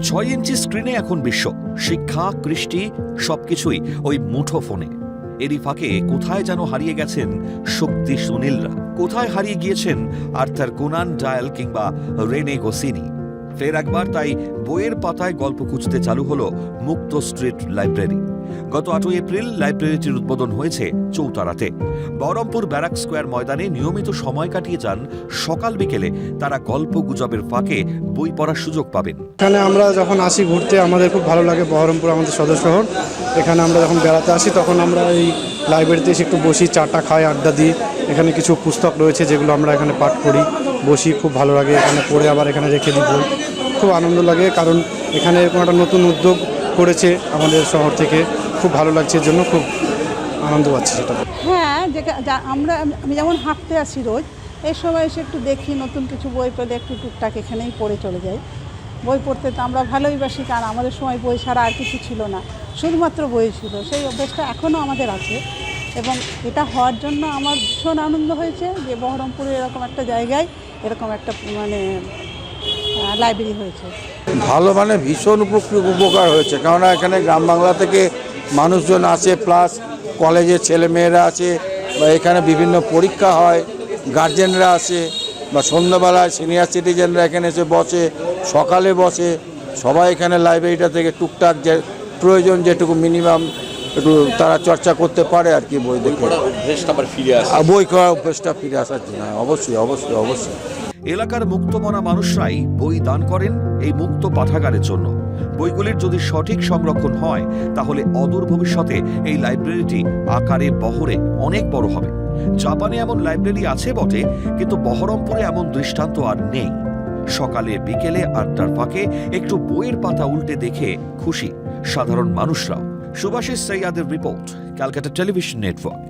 ছয় ইঞ্চি স্ক্রিনে এখন বিশ্ব। শিক্ষা, কৃষ্টি, সবকিছুই ওই মুঠো ফোনে এরই ফাঁকে কোথায় যেন হারিয়ে গেছেন শক্তি সুনীলরা। কোথায় হারিয়ে গিয়েছেন আর্থার কোনান, ডায়াল কিংবা রেনে গোসিনি। ফের একবার তাই বইয়ের পাতায় গল্প খুঁজতে চালু হলো মুক্ত স্ট্রিট লাইব্রেরি। গত আটই এপ্রিল লাইব্রেরিটির উদ্বোধন হয়েছে চৌতারাতে। বহরমপুর ব্যারাক স্কোয়ার ময়দানে নিয়মিত সময় কাটিয়ে যান সকাল বিকেলে তারা গল্প গুজবের ফাঁকে বই পড়ার সুযোগ পাবেন। এখানে আমরা যখন আসি ঘুরতে, আমাদের খুব ভালো লাগে বহরমপুর আমাদের সদর শহর। এখানে আমরা যখন বেড়াতে আসি, তখন আমরা এই লাইব্রেরিতে এসে একটু বসি, চাটা খাই, আড্ডা দিই। এখানে কিছু পুস্তক রয়েছে যেগুলো আমরা এখানে পাঠ করি, বসি, খুব ভালো লাগে। এখানে পড়ে আবার এখানে রেখে দিই খুব আনন্দ লাগে, কারণ এখানে এরকম একটা নতুন উদ্যোগ করেছে আমাদের শহর থেকে। খুব ভালো লাগছে, এর জন্য খুব আনন্দ পাচ্ছি সেটা। হ্যাঁ যে যা- আমরা আমি যেমন হাঁটতে আসি রোজ, এই সময় এসে একটু দেখি, নতুন কিছু বই পেলে একটু টুকটাক এখানেই পড়ে চলে যাই। বই পড়তে তো আমরা ভালোই বাসি, কারণ আমাদের সময় বই ছাড়া আর কিছু ছিল না। শুধুমাত্র বই ছিল। সেই অভ্যেসটা এখনও আমাদের আছে। এবং এটা হওয়ার জন্য আমার ভীষণ আনন্দ হয়েছে যে বহরমপুরে এরকম একটা জায়গায়, এরকম একটা মানে লাইব্রেরি হয়েছে। ভালো মানে ভীষণ উপকৃত উপকার হয়েছে। কেননা এখানে গ্রাম বাংলা থেকে মানুষজন আছে প্লাস কলেজের ছেলেমেয়েরা আছে বা এখানে বিভিন্ন পরীক্ষা হয় গার্জেনরা আছে বা সন্ধ্যাবেলায় সিনিয়র সিটিজেনরা এখানে এসে বসে সকালে বসে সবাই এখানে লাইব্রেরিটা থেকে টুকটাক যে প্রয়োজন যেটুকু মিনিমাম একটু তারা চর্চা করতে পারে আর কি বই দেখে। আর বই করা অভ্যেসটা ফিরে আসার জন্য হ্যাঁ, অবশ্যই অবশ্যই অবশ্যই। এলাকার মুক্তমনা মানুষরাই বই দান করেন এই মুক্ত পাঠাগারের জন্য। বইগুলির যদি সঠিক সংরক্ষণ হয়, তাহলে অদূর ভবিষ্যতে এই লাইব্রেরিটি আকারে বহরে অনেক বড় হবে। জাপানে এমন লাইব্রেরি আছে বটে, কিন্তু বহরমপুরে এমন দৃষ্টান্ত আর নেই। সকালে, বিকেলে আড্ডার ফাঁকে একটু বইয়ের পাতা উল্টে দেখে খুশি সাধারণ মানুষরাও সুভাষিস সৈয়াদের রিপোর্ট, ক্যালকাটা টেলিভিশন নেটওয়ার্ক।